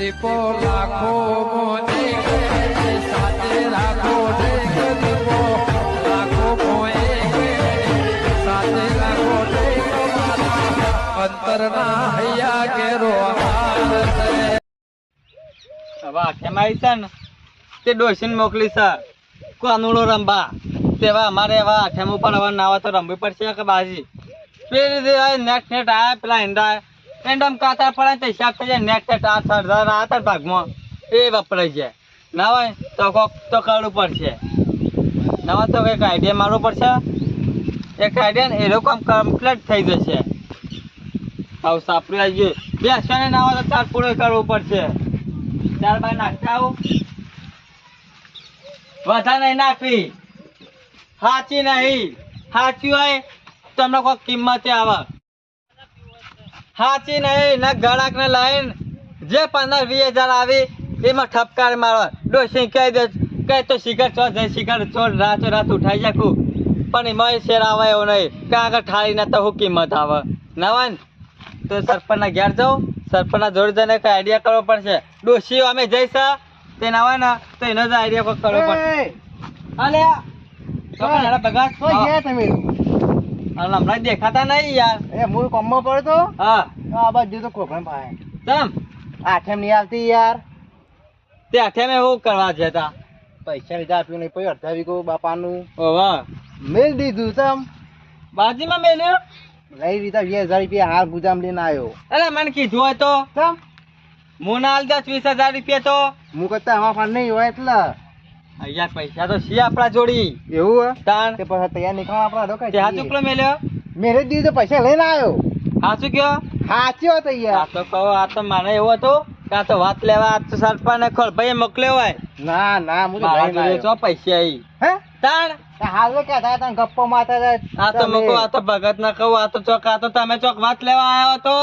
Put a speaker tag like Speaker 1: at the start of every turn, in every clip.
Speaker 1: દીપો લાખો મોને સાથે રાખો દીપો છે.
Speaker 2: ને? તે ડોસીને મોકલી છે. કાનુડો રંબા તેવા અમારે એવા આઠેમ ઉપર હવે નાવા તો રમવી પડશે કે બાજી? પેલી નેટ નેટ આયા, પેલા ઈંડા એંડમ કાતર પડે ને તે હિસાબ થઈ જાય નેક્સ્ટ ટ્રાન્સફર આ આતર ભાગમાં એ વપરાય છે. ના હોય તો કોક તો કરવું પડશે. નવા તો કંઈક આઈડિયા મારવો પડશે. એક આઈડિયા ને એ લોકો આમ કમ્પ્લીટ થઈ જશે. આવું સાપડું આવી ગયું બેસવાને ના હોય તો ચાર પૂરો કરવું પડશે. ત્યારબાદ નાખતા આવું. વધારે નહીં નાખવી. સાચી નહીં. સાચી હોય તમને કોઈ કિંમતે આવે સાચી નહીં ના ગળાક ને લાઈન જે પંદર વીસ હજાર આવી એમાં ઠપકાર મારો. ડો શીખાઈ દે કઈ તો શિખર છો જાય શિખર છો રાતો રાત ઉઠાઈ જાખું પણ એમાં શેર આવે એવું નહીં કે આગળ ઠાળીને તો શું કિંમત આવે. નવાન તો સરપંચના ઘેર જાઉં સરપંચના જોડે જઈને કઈ આઈડિયા કરવો પડશે. ડોશીઓ અમે જઈશ તે નવા ને તો એનો જ આઈડિયા કરવો પડશે. બગાડ
Speaker 3: ગયા તમે.
Speaker 2: હમણાં દેખાતા નહીં યાર.
Speaker 3: એ મૂળ કોમમાં પડતો
Speaker 2: હા.
Speaker 3: આ બાજુ તો કોકણ પાય
Speaker 2: તમ
Speaker 3: આઠેમ નહીં આવતી યાર.
Speaker 2: તે આઠે મેં કરવા જતા?
Speaker 3: પૈસા લીધા આપ્યું નહીં પછી અડધા વીઘો બાપાનું.
Speaker 2: ઓવા
Speaker 3: મેલ દીધું તમ
Speaker 2: બાજીમાં મેલ્યો?
Speaker 3: લઈ લીધા વીસ હજાર રૂપિયા હાલ ગુજામ લઈને આવ્યો.
Speaker 2: અરે મને કીધું હોય તો.
Speaker 3: તમ
Speaker 2: હું ના આલ દસ વીસ હજાર રૂપિયા તો.
Speaker 3: હું કરતા હવા ફાન નહીં હોય એટલે.
Speaker 2: અહીંયા પૈસા તો છીએ આપણા જોડી.
Speaker 3: એવું હે?
Speaker 2: તાણ.
Speaker 3: તે પછી તૈયાર નીકળવા આપણા લોકો
Speaker 2: ત્યાં ચૂકલો મેલ્યો
Speaker 3: મેરે દીધું પૈસા લઈને આવ્યો.
Speaker 2: હાચું કયો?
Speaker 3: સાચો
Speaker 2: આ તો કહો આ તો મને એવો હતો કાં તો વાત લેવા આ તો સરપંચ ને ભાઈ મોકલ્યો હોય.
Speaker 3: ના ના હું તો
Speaker 2: મારા જોડે ચો પૈસા આવી
Speaker 3: હે?
Speaker 2: તાણ.
Speaker 3: હાલો કે થાય કહેતા ગપ્પો મારતા
Speaker 2: આ તો
Speaker 3: તમે-
Speaker 2: આ તો ભગત ના કહું આ તો ચોક આ તો તમે ચોક વાત લેવા આવ્યો હતો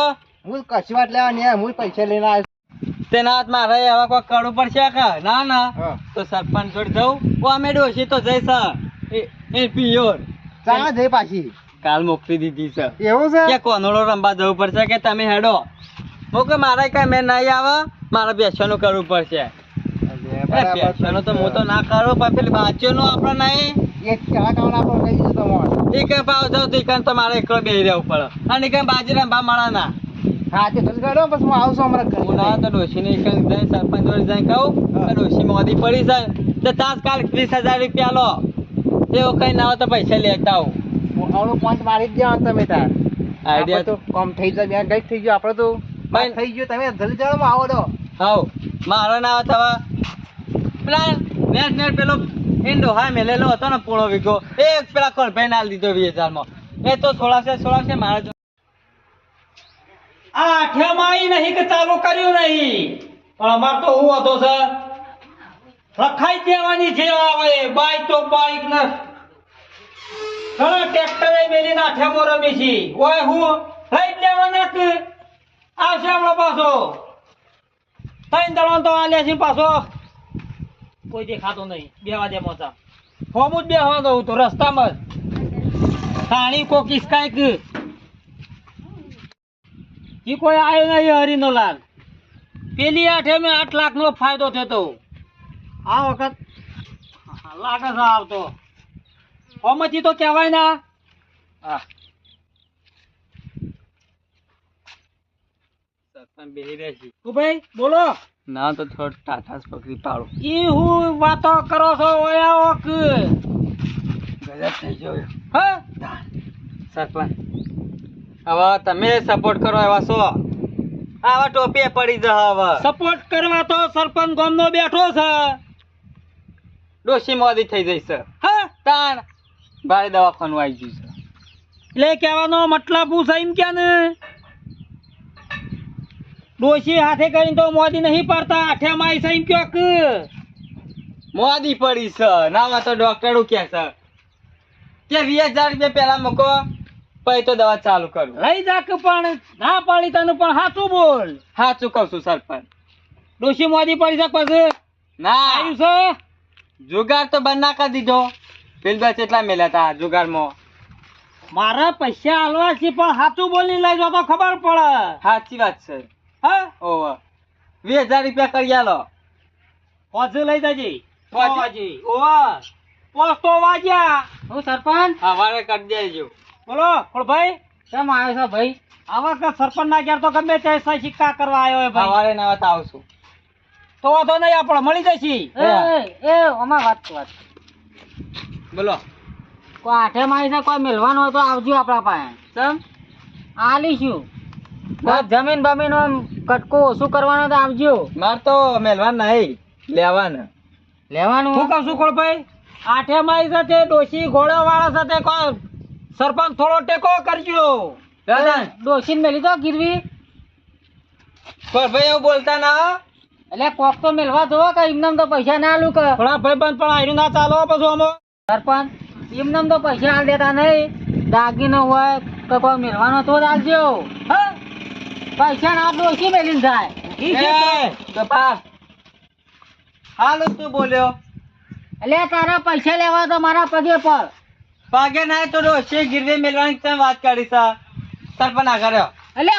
Speaker 3: હું કશું વાત લેવા નહીં હું પૈસા લઈને આવ્યો.
Speaker 2: તેના હાથ મારે હવે કોઈ કરવું પડશે કે? ના ના. તો સરપંચ જોડે જવું ઓ ડોશી તો જઈશ એ- એ પિયોર.
Speaker 3: ચાલો જઈ પાછી.
Speaker 2: કાલ મોકલી દીધી છે.
Speaker 3: એવું છે?
Speaker 2: કે કોનોડો રમવા જવું પડશે કે તમે હેડો? હું કે મારે કઈ મેં નહીં આવે. મારે બેસવાનું કરવું પડશે. બેસવાનું તો હું તો ના કરું પણ પેલી બાચીઓનું આપણે નહીં.
Speaker 3: એક કલાકાર આપણે કહી દીધું તમારે.
Speaker 2: એ કઈ ભાવ જાવ તો તો મારે એકલો બેહી રહેવું પડે. અને ઈ કઈ બાજી રમવા મળે ના.
Speaker 3: હા તે જલ્દી કરો હું આવશું હમણાં ઘરે.
Speaker 2: ના તો ડોશીને એક જઈને સરપંચ જોડે જઈને કહું કે ડોશી મોદી પડી છે તો તાત્કાલ વીસ હજાર રૂપિયા લો. એવું કઈ ના હોય તો પૈસા લેતા આવું.
Speaker 3: આવડો પોઈન્ટ મારી જ દેવાનો તમે તાર.
Speaker 2: આઈડિયા
Speaker 3: તો કોમ થઈ જાય બે ગઈ થઈ ગયો. આપણે તો
Speaker 2: ભાઈ-
Speaker 3: થઈ ગયું. તમે જલ્દી આવો તો.
Speaker 2: હાવ મારો ના આવે પેલા નેટ નેટ પેલો ઈંડો હા મેલેલો હતો ને પૂળો વીઘો એક પેલા કોણ ભાઈ ના લીધો વીસ હજારમાં. એ તો છોડાશે છોડાશે મારા જો
Speaker 4: આ આઠિયામાં નહીં કે ચાલુ કર્યું નહીં. પણ અમાર હું હતો છે રખાઈ દેવાની છે આવે બાઈક તો બાઈક ને ઘણા ટ્રેક્ટરે મેલીને આઠિયામાં રમી છે. હું, લઈ જ લેવાના કે? આવશે હમણાં પાછો. ત્રણ દળો તો આ લે છે પાછો. કોઈ દેખાતો નહીં. બેવા દે મોચા હોમ જ બેહવા દઉં તો રસ્તામાં જ. થાણી કોકીસ કાંઈક. ઈ કોઈ આવ્યો નહીં હરીનો લાલ પેલી આઠે મેં આઠ લાખનો ફાયદો થતો. આ વખત લાગે છે આવતો. ઓમાંથી તો કહેવાય ના
Speaker 2: હા.
Speaker 4: ભાઈ બોલો.
Speaker 2: ના તો થોડો ટાટા પકડી પાડો.
Speaker 4: ઈ હું વાતો કરો છો ઓયા ઓક
Speaker 2: ગજબ થઈ ગયો.
Speaker 4: હા.
Speaker 2: સરપંચ. હવે તમે સપોર્ટ કરો એવા છો? આવા ટોપી પડી જ હવે.
Speaker 4: સપોર્ટ કરવા તો સરપંચ ગામનો બેઠો છે.
Speaker 2: ડોશી મોદી થઈ જઈશ.
Speaker 4: હા?
Speaker 2: તાણ. ભારે દવાખાનું આવી ગયું છે.
Speaker 4: એટલે કહેવાનો મતલબ હું છે એમ કે ને ડોશી હાથે કરીને તો મોદી નહીં પડતા આઠેમાં આવી છે ક્યાંક કયો
Speaker 2: મોદી પડી છે. નામાં તો ડોક્ટરો કે છે. કે વીસ હજાર રૂપિયા પેલા મૂકો. પછી તો દવા ચાલુ કરું.
Speaker 4: લઈ જા પણ ના પાડી તને પણ સાચું બોલ.
Speaker 2: સાચું કહું છું સરપંચ.
Speaker 4: ડોશી મોદી પડી છે પછી.
Speaker 2: ના.
Speaker 4: આવ્યું છે?
Speaker 2: જુગાર તો બંધ ના કરી દીધો. પેલા કેટલા મેલ્યા હતા જુગારમાં?
Speaker 4: મારા પૈસા હાલવા છે પણ સાચું બોલી લઈ જાવ તો ખબર પડે.
Speaker 2: સાચી વાત છે.
Speaker 4: હા?
Speaker 2: ઓહો. વીસ હજાર રૂપિયા કરી આલો.
Speaker 4: પોઝે લઈ જજે.
Speaker 2: પોઝે?
Speaker 4: ઓહો. પોસ્ટો વાજ્યા
Speaker 3: હું સરપંચ?
Speaker 2: અમારે કરી દેજો.
Speaker 4: બોલો ભાઈ.
Speaker 3: કેમ આવ્યો છો ભાઈ?
Speaker 4: આવા કે સરપંચ ના ઘેર તો ગમે તે સિક્કા કરવા આવ્યો હોય ભાઈ.
Speaker 2: સવારે ના વાત આવશું
Speaker 4: તો વાંધો નહીં આપણે મળી જશી.
Speaker 3: એ એ અમાર વાત વાત.
Speaker 2: બોલો.
Speaker 3: કોઈ આઠે મારી છે કોઈ મેલવાનું હોય તો આવજો આપણા પાસે.
Speaker 2: સમ
Speaker 3: આલીશું જમીન બમીન કટકો ઓછું કરવાનું તો આવજો.
Speaker 2: માર તો મેલવાન નહીં લેવાના.
Speaker 3: લેવાનું?
Speaker 4: હું કહું છું ભાઈ. આઠે માઈ સાથે ડોશી ઘોડા વાળા સાથે કોઈ સરપંચ થોડો ટેકો કરજો.
Speaker 3: ડોસીન મેલી દો ગીરવી.
Speaker 2: પણ ભાઈ એવું બોલતા ના
Speaker 3: એટલે કોક તો મેળવા જોવો કે એમને તો પૈસા ના આલું કે?
Speaker 4: થોડા ભાઈબંધ પણ આયરું ના ચાલો પછી અમો
Speaker 3: સરપંચ એમને તો પૈસા આલ દેતા નહીં. દાગીનો હોય કે કોઈ મેળવાનો તો જ આલજો.
Speaker 4: હા?
Speaker 3: પૈસા ના ડોસી મેલીને થાય
Speaker 4: છે
Speaker 2: હાલ તું બોલ્યો?
Speaker 3: એટલે તારા પૈસા લેવા તો મારા પગે પર.
Speaker 2: પાગે ના તો ડોશી ગીરવે મેલવાની તમે વાત કરી સા સરપંચ ના કર્યો
Speaker 3: એટલે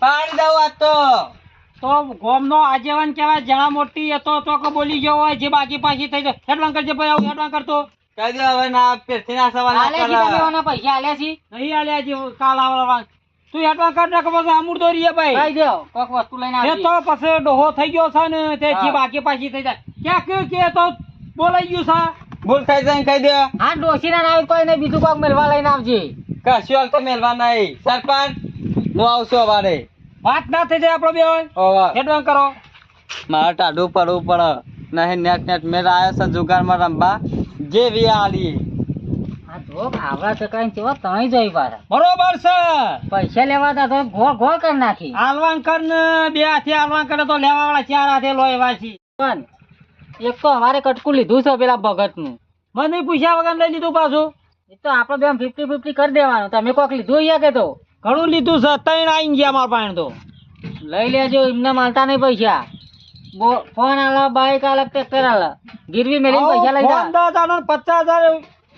Speaker 2: પાડી દઉં વાત તો.
Speaker 4: તો ગોમનો આગેવાન કહેવાય જણા મોટી હતો તો કે બોલી ગયો હોય જે બાકી પાછી થઈ જાય. હેડવાન કરજે ભાઈ આવું હેડવાન કરતો.
Speaker 2: કહી દો હવે ના પેરથી ના સવાલ ના
Speaker 3: પૈસા આલે છે
Speaker 4: નહીં આલ્યા છે કાલ આવવા તું હેડવાન કર નાખ પછી અમૂર દોરી
Speaker 3: હે
Speaker 4: ભાઈ.
Speaker 3: દો કોક વસ્તુ લઈને
Speaker 4: એ તો પછી ડોહો થઈ ગયો છે ને તે બાકી પાછી થઈ જાય. ક્યાં કે કે તો બોલાઈ ગયું છે?
Speaker 2: ભૂલ થઈ જાય કહી દે.
Speaker 3: હા ડોસી ના આવે કોઈ નહીં બીજું કોક મેળવા લઈને આવજે.
Speaker 2: કશું હાલ તો મેલવા નહીં. સરપંચ હું આવશું અમારે.
Speaker 4: વાત ના થઈ જાય આપણો બે
Speaker 2: હોય
Speaker 4: હેડવાન કરો.
Speaker 2: મારે ટાઢું પડવું પડે નહીં નેટ નેટ. મેળ આવ્યો છે જુગારમાં રમવા. જે વી આલી
Speaker 3: આ જોઈ પાછા.
Speaker 4: બરોબર છે.
Speaker 3: પૈસા લેવા તા તો ગોળ કરી નાખી.
Speaker 4: આલવાન કર ને. બે હાથે આલવાન કરે તો લેવા વાળા ચાર હાથે લોહી વાસી.
Speaker 3: પણ એક તો અમારે કટકું લીધું છે પેલા ભગતનું.
Speaker 4: મને પૂછ્યા વગર લઈ લીધું પાછું.
Speaker 3: એ તો આપણે બેમ ફિફ્ટી ફિફ્ટી કરી દેવાનું. તમે કોક લીધું અહીંયા કે તો?
Speaker 4: ઘણું લીધું છે ત્રણ આવી ગયા મારા પાસે તો.
Speaker 3: લઈ લેજો એમને માલતા નહીં પૈસા. ફોન આલે બાઈક આલે ટ્રેક્ટર આલે. ગીરવી મેલીને પૈસા લઈ
Speaker 4: ફોન દસ આનો પચાસ હજાર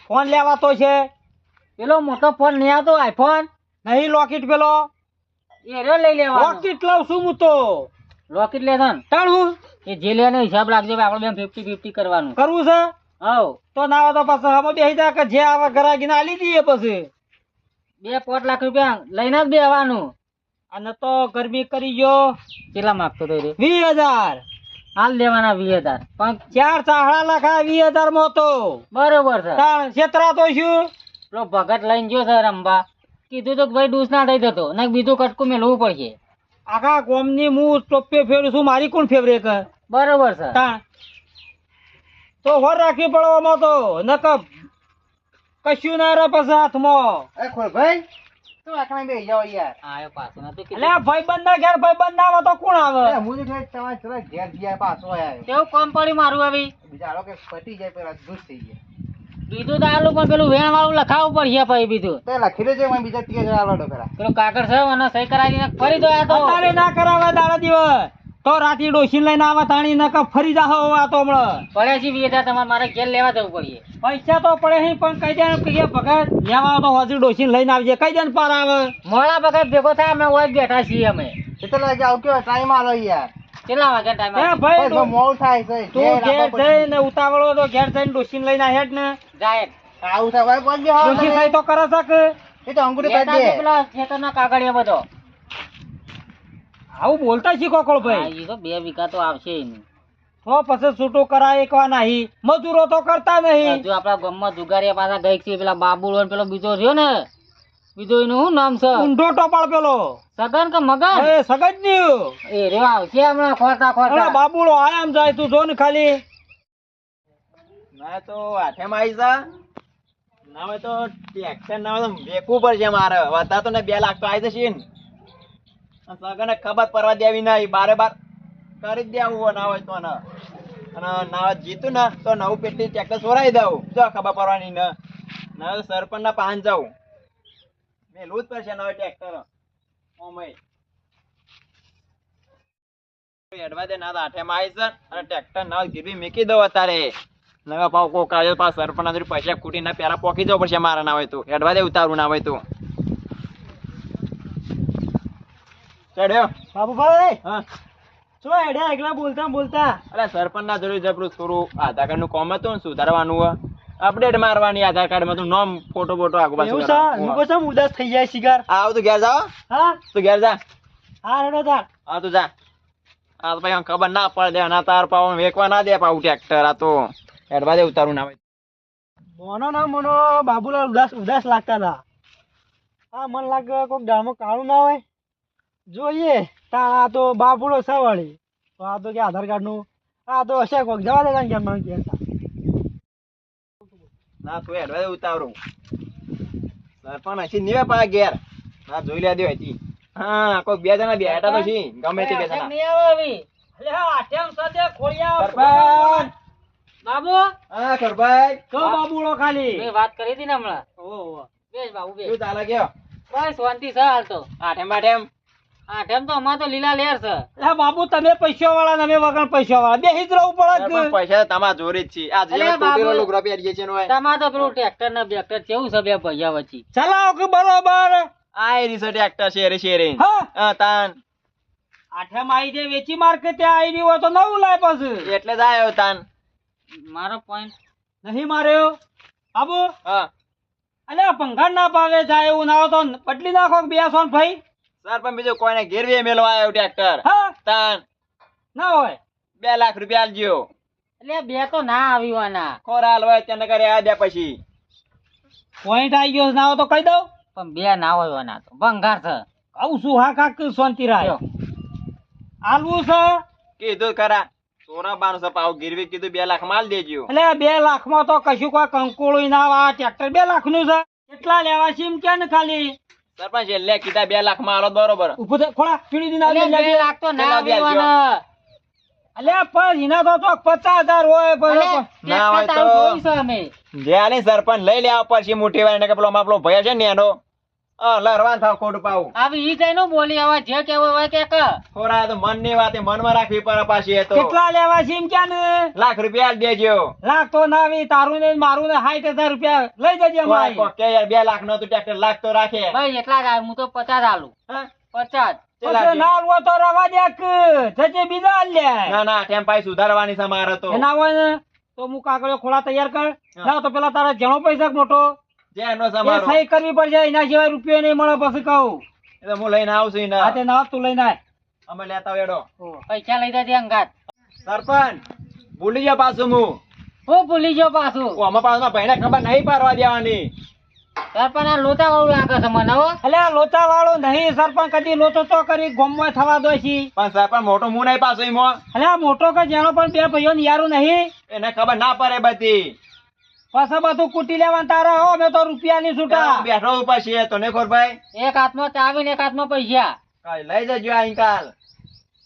Speaker 4: ફોન લેવાતો છે.
Speaker 3: પેલો મોટો ફોન નહીં આવતો આઈફોન
Speaker 4: નહીં લોકેટ પેલો.
Speaker 3: એ લઈ લેવાનો.
Speaker 4: લોકેટ લઉં છું હું તો.
Speaker 3: લોકેટ લેતા
Speaker 4: તાણ હું?
Speaker 3: એ જે લેવાનો હિસાબ રાખજો આપણે બે ફિફ્ટી ફિફ્ટી કરવાનું.
Speaker 4: કરવું છે?
Speaker 3: હવ.
Speaker 4: તો ના આવે તો પાછું અમે બે જા કે જે આવે ઘરાગીને આલી દઈએ પછી.
Speaker 3: બે પોટ લાખ રૂપિયા લઈને જ બેવાનું
Speaker 4: અને તો ગરમી કરી ગયો.
Speaker 3: કેટલા માગતો તો રે?
Speaker 4: વીસ હજાર.
Speaker 3: હાલ દેવાના વીસ હજાર. પણ
Speaker 4: ચાર ચાહડા લખા વીસ હજારમાં તો
Speaker 3: બરોબર છે.
Speaker 4: છેતરા તો શું?
Speaker 3: પેલો ભગત લઈને ગયો સર અંબા કીધું તો ભાઈ ડૂસ ના થઈ જતો ને બીજું કટકું મેળવું પડશે.
Speaker 4: આખા ગોમની હું ટોપે ફેરું છું મારી કોણ ફેવરેટ
Speaker 3: બરોબર છે.
Speaker 4: તો. હોર રાખવી પડવામાં તો નક કશું ના રહે પછી હાથમાં.
Speaker 3: ભાઈ તું આખા બે જાવ યાર. આયો પાછો ના તો
Speaker 4: એટલે ભાઈબંધ ના ઘેર ભાઈબંધ ના આવે તો કોણ આવે?
Speaker 3: હું તો તમારે ચલા ઘેર ગયા પાછો આયો. કેવું કામ પડ્યું મારું આવી?
Speaker 5: બીજા કે પટી જાય પેલા દૂધ થઈ ગયા
Speaker 3: બીજું તો આલું પણ પેલું વેણ વાળું લખાવવું પડશે પછી બીજું.
Speaker 5: તો એ લખેલું છે બીજા ત્રીસ હજાર આલો પેલા
Speaker 3: પેલો કાગળ છે સહી કરાવી ફરી દો આ તો.
Speaker 4: ના કરાવે દાડા દિવસ. તો રાતી ડોસી લઈને આવા તાણી નકા ફરી જાહો આ તો હમણાં.
Speaker 3: પડ્યા છે વીસ તમારે મારે ઘેર લેવા જવું પડીએ.
Speaker 4: પૈસા તો પડે નહીં પણ કઈ દે કે ભગત લેવા તો હોજી ડોસી લઈને આવજે. કઈ દે પાર આવે.
Speaker 3: મોડા ભગત ભેગો થાય અમે ઓય બેઠા છીએ અમે.
Speaker 5: એટલે વાગે આવ કેવો ટાઈમ આલો યાર.
Speaker 3: કેટલા વાગે
Speaker 4: ટાઈમ
Speaker 3: ટાઈમ
Speaker 4: ભાઈ
Speaker 5: મોડું થાય છે.
Speaker 4: તું ઘેર જઈને ઉતાવળો તો ઘેર જઈને ડોશી લઈને હેડ ને
Speaker 3: જાય.
Speaker 5: આવું થાય ભાઈ પહોંચી જાઓ
Speaker 4: ડોસી થાય તો કરે શકે
Speaker 5: એ તો અંગુરી
Speaker 3: લેતા
Speaker 5: દે
Speaker 3: પેલા ખેતરના કાગળિયા બધો.
Speaker 4: આવું બોલતા શીખો કોળ
Speaker 3: હા,
Speaker 4: ભાઈ
Speaker 3: તો બે વીઘા તો આવશે એનું.
Speaker 4: તો પછી છૂટો કરાય એકવા નહીં. મજૂરો તો કરતા નહીં.
Speaker 3: હજુ આપણા ગામમાં જુગારીયા પાછા ગઈ છે. પેલા બાબુડો પેલો બીજો રહ્યો ને. બીજો એનું શું નામ છે?
Speaker 4: ઊંઢો ટોપાળ પેલો.
Speaker 3: સગન કે મગન?
Speaker 4: એ સગનની
Speaker 3: એ રે આવશે હમણાં ખોટા ખોટા
Speaker 4: બાબુડો આયામ જાય તું જો ને ખાલી.
Speaker 2: ના તો આઠે માં જા ના હોય તો ટ્રેક્ટર ના હોય તો વેકવું પડશે મારે. વધતા તો ને બે લાખ તો આવી જશે ને. સગને ખબર પરવા દેવી નહીં બારે બાર કરી જ દેવું ના હોય તો ને અને ના જીતું ને, તો નવું પેટી ટ્રેક્ટર સોરાઈ દઉં. જો ખબર પડવાની ને. ના સરપંચ ના પાન જાઉં. મેલું જ પડશે નવું ટ્રેક્ટર ઓમય. એડવા દે ના તો આઠેમાં આવી અને ટ્રેક્ટર ના ગીરવી મૂકી દઉં અત્યારે. નવા પાવ કોક આવે પાસ સરપંચ પૈસા ખૂટી ના પેલા પોકી જવું પડશે મારા ના હોય તો. એડવા દે ઉતારવું ના હોય તો. ચડ્યો.
Speaker 4: બાબુભાઈ
Speaker 2: હા.
Speaker 4: શું હેડ્યા એકલા બોલતા બોલતા?
Speaker 6: અરે સરપંચ ના જોડે જબરું થોડું આધાર કાર્ડનું કોમ હતું ને સુધારવાનું અપડેટ મારવાની આધાર કાર્ડમાં તું નામ ફોટો ફોટો આગળ પાછું
Speaker 4: એવું ઉદાસ થઈ જાય શિકાર.
Speaker 6: આવ તું ઘેર જાઓ.
Speaker 4: હા?
Speaker 6: તું ઘેર જા.
Speaker 4: હા રેડો તાર
Speaker 6: હા તું જા. આ તો ભાઈ ખબર ના પડે ના તાર પાવ વેકવા ના દે પાવું ટ્રેક્ટર આ તો એડવા દે ઉતારું ના
Speaker 4: મોનો ના મોનો બાબુલાલ ઉદાસ ઉદાસ લાગતા હતા. હા મન લાગે કોઈક ડામો કાળું ના હોય. જોઈએ. તા આ તો બાપુડો છે. વળી તો આ તો કે આધાર કાર્ડનું આ તો હશે કોક. જવા દે કારણ કે મને કહેતા.
Speaker 6: ના તું એડવા દે ઉતારું સરપંચ હશે નીવે પા ઘેર. ના જોઈ લે દે હતી હા કોક બે જણા બેઠા તો છી ગમે તે બે જણા.
Speaker 3: નહીં આવી.
Speaker 4: લે હા આઠેમ સાથે ખોળિયા
Speaker 6: સરપંચ.
Speaker 3: બાબુ?
Speaker 6: હા કરભાઈ
Speaker 4: તો બાબુડો ખાલી.
Speaker 3: મેં વાત કરી હતી ને હમણાં.
Speaker 4: ઓહો.
Speaker 3: બેસ બાબુ બેસ.
Speaker 6: શું ચાલે કયો
Speaker 3: બસ શાંતિ છે હાલ તો.
Speaker 6: આઠેમ આઠેમ
Speaker 3: આઠેમ તો અમારે તો લીલા લેર છે.
Speaker 4: બાબુ તમે પૈસા વાળા અમે વગર પૈસા વાળા બે જ રહેવું પડે
Speaker 6: સરપંચ પૈસા તમારા જોડે જ છે. આ જે
Speaker 3: બાબુ.
Speaker 6: તૂટેલો લુગડો પહેરીએ છે એનો હોય.
Speaker 3: તો પેલું ટ્રેક્ટર ને બેક્ટર કેવું છે બે ભૈયા વચ્ચે?
Speaker 4: ચલાવો કે બરોબર.
Speaker 6: આ એ રીસે ટ્રેક્ટર શેરે શેરે.
Speaker 4: હા.
Speaker 6: હા તાન.
Speaker 4: આઠેમ આવી જાય વેચી માર્કેટ ત્યાં આવી હોય તો નવું લાય પાછું.
Speaker 6: એટલે જ આયો તાન.
Speaker 3: મારો પોઈન્ટ
Speaker 4: નહીં માર્યો? બાબુ
Speaker 6: હા.
Speaker 4: અલે પંખા ના પાવે જાય એવું ના તો બદલી નાખો કે બે સોન ભાઈ.
Speaker 6: સરપંચ બીજું કોઈને ગેરવે મેલવા આવ્યો ટ્રેક્ટર.
Speaker 4: હા?
Speaker 6: તાન
Speaker 4: ના હોય.
Speaker 6: બે લાખ રૂપિયા આલજો.
Speaker 3: એટલે બે તો ના આવીવાના
Speaker 6: ખોરાલ હોય તેને કરે આ દે પછી.
Speaker 4: પોઈન્ટ આવી ગયો ના હોય તો કહી દઉં.
Speaker 3: પણ બે ના હોવાના તો. ભંગાર છે.
Speaker 4: આવું શું હા કાક શાંતિ
Speaker 3: રાખ્યો.
Speaker 4: આલવું છે?
Speaker 6: કીધું ખરા. સોના છે પાવ ગીરવી કીધું બે લાખ માલ દેજો.
Speaker 4: એટલે બે લાખમાં તો કશું કોઈ કંકોળું ના આવે. આ ટ્રેક્ટર બે લાખનું છે. કેટલા લેવા છે એમ કે ને ખાલી?
Speaker 6: સરપંચ એટલે કીધા બે લાખમાં આલો તો બરોબર.
Speaker 4: ઉભું થા- ખોળા પીડી દીને
Speaker 3: એટલે બે લાખ તો ના? આવીવાના
Speaker 4: અલ્યા પણ એના તો તો પચાસ હજાર હોય
Speaker 3: અલે,
Speaker 4: પણ
Speaker 6: ના હોય તો- જે આલે સરપંચ લઈ લે પછી મોટી વાર કે પેલો માપલો ભય છે ને એનો લરવાન થાવ ખોટું પાવું.
Speaker 3: આવી ઈ કઈ નું બોલી હવે જે કેવું હોય કે કે
Speaker 6: ખોરા તો મનની વાત મનમાં રાખવી પડે પાછી તો.
Speaker 4: કેટલા લેવા છે એમ કે ને?
Speaker 6: લાખ રૂપિયા દેજો.
Speaker 4: લાખ તો ના આવી તારું ને મારું ને સાઠ હજાર રૂપિયા લઈ જજે અમારી.
Speaker 6: કોઈ યાર બે લાખ નો ટ્રેક્ટર લાખ તો રાખે.
Speaker 3: ભાઈ એટલા જ હું તો પચાસ આલું પચાસ.
Speaker 6: ચેલા
Speaker 4: ના આલવો તો રવા દે કે જજે
Speaker 6: ના ના ટેમ પાઈ સુધારવાની છે તો.
Speaker 4: એના હોય ને તો હું કાગળિયો ખોળા તૈયાર કર. ના તો પેલા તારા જણો પૈસા મોટો.
Speaker 6: એનો
Speaker 4: સહી કરવી પડશે એના સિવાય રૂપિયો નહીં મળે પછી કહું.
Speaker 6: એટલે હું લઈને આવશું
Speaker 4: આ તે
Speaker 6: ના
Speaker 4: તું લઈને આય.
Speaker 6: અમે લેતા વેડો
Speaker 3: પૈસા લઈ જજે અંગાત
Speaker 6: સરપંચ ભૂલી જાવ પાછું હું.
Speaker 3: હું ભૂલી જાવ પાછું.
Speaker 6: હું અમે પાછું ભાઈને ખબર નહીં પાડવા દેવાની.
Speaker 3: સરપંચ આ લોચા વાળું લાગે છે મને હો.
Speaker 4: એટલે લોચા વાળું નહીં સરપંચ કદી લોચો તો કરી ગોમમાં થવા દો છી.
Speaker 6: પણ સરપંચ મોટો મું નહીં પાછો એમાં.
Speaker 4: એટલે આ મોટો કે જેનો પણ બે ભાઈઓ યારું નહીં.
Speaker 6: એને ખબર ના પડે બધી.
Speaker 4: પાછા બધું કુટી લેવા તારા હો મેં તો રૂપિયા ની છૂટા.
Speaker 6: બેઠો પછી તો ને ખોરભાઈ
Speaker 3: એક હાથમાં ચાવી ને એક હાથમાં પૈસા.
Speaker 6: લઈ જજો અહીં કાલ.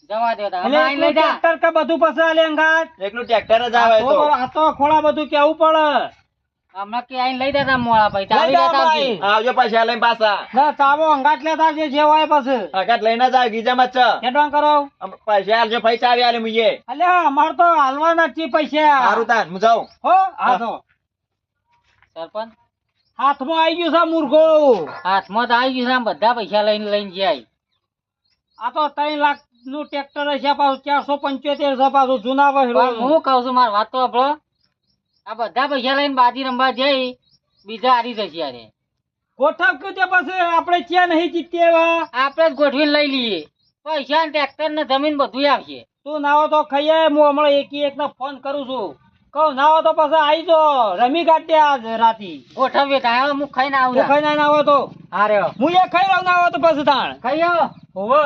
Speaker 3: જવા દો તારે.
Speaker 4: એટલે
Speaker 3: આઈને લઈ જા.
Speaker 4: ટ્રેક્ટર કે બધું પછી આલે અંગાત?
Speaker 6: એકલું ટ્રેક્ટર જ આવે
Speaker 4: તો
Speaker 6: તો.
Speaker 4: આ તો ખોળા બધું કેવું પડે?
Speaker 3: હમણાં કે આઈને લઈ મોળા લેતા આવજે.
Speaker 6: લઈને પાછા.
Speaker 4: ના અંગાત લેતા જે જે હોય પછી.
Speaker 6: લઈને જ આવે ગીજામાં જ છે
Speaker 4: કરો.
Speaker 6: પૈસા આલજો ભાઈ ચાવી આલે મુઈએ
Speaker 4: અલ્યા અમાર તો હાલવાના જ છે પૈસા.
Speaker 6: સારું તાન હું જાઉં.
Speaker 4: હો હા તો
Speaker 3: સરપંચ?
Speaker 4: હાથમાં આવી ગયું છે મૂર્ખો.
Speaker 3: હાથમાં તો આવી ગયું છે બધા પૈસા લઈને લઈને જાય.
Speaker 4: આ તો ત્રણ લાખનું ટ્રેક્ટર છે પાછું ચારસો પંચોતેર છે પાછું જૂના
Speaker 3: હું કઉ છું મારી વાત તો સાંભળો. આ બધા પૈસા લઈને બાજી રમવા જઈ બીજા હારી જશે યારે
Speaker 4: ગોઠવ કે તે પછી આપણે ક્યાં નહીં જીતીએ
Speaker 3: આપણે જ ગોઠવીને લઈ લઈએ. પૈસા ને ટ્રેક્ટર ને જમીન બધું આવશે.
Speaker 4: તું નાવો તો ખાઈએ હું હમણાં એકી એક ફોન કરું છું. કહું નાવો તો પછી આવી જો. રમી કાઢે આજ રાતી
Speaker 3: ગોઠવીએ હવે હું ખાઈને આવું
Speaker 4: તું ખાઈ ના નાવો તો.
Speaker 3: હારે
Speaker 4: હું. એ ખાઈ રહું નાવો તો પછી તાણ.
Speaker 3: ખાઈ આવો.
Speaker 4: હોવે.